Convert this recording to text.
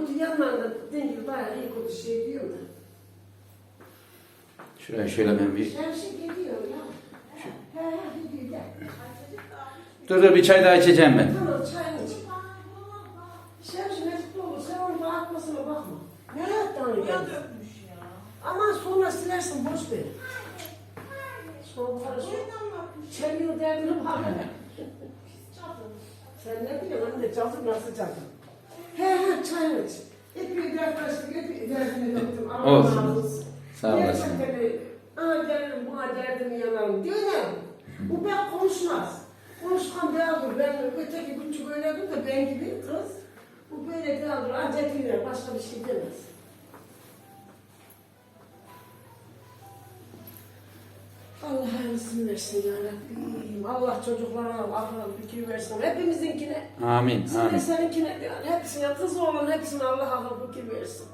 kötü yanlarında dediğin gibi bayağı iyi kötü şey diyor da. Şuraya şöyle ben bir... Her şey geliyor ya. He he gidiyor gel. Dur dur bir çay daha içeceğim ben. Tamam çayını iç. Sen şu mecbur olur. Sen onun dağıtmasına bakma. Ne yaptın onu. Aman sonra silersin boş ver. Sonra para sonra. Nereden bakmış? Çeliyor derdine bak. Sen ne biliyorsun anne çaldım nasıl çaldım? He he çayını iç. Epey dertleştik, epey derdini döktüm. Allah Olsun. razı olsun. Sağ olasın. Gerçekten öyle. Ana derdim, buna derdimi yanarım. Mi? Bu ben konuşmaz. Konuşkan değildir. Ben öteki küçük öyledir de ben gibi kız. Bu böyle değildir. Ancak dinler. Başka bir şey demez. Allah hayırlısını versin ya Rabbim. Allah çocuklara akıl fikir versin. Hepimizinkine. Amin. Sen Amin. seninkine yani hepsine kız olan hepsine Allah akıl fikir versin.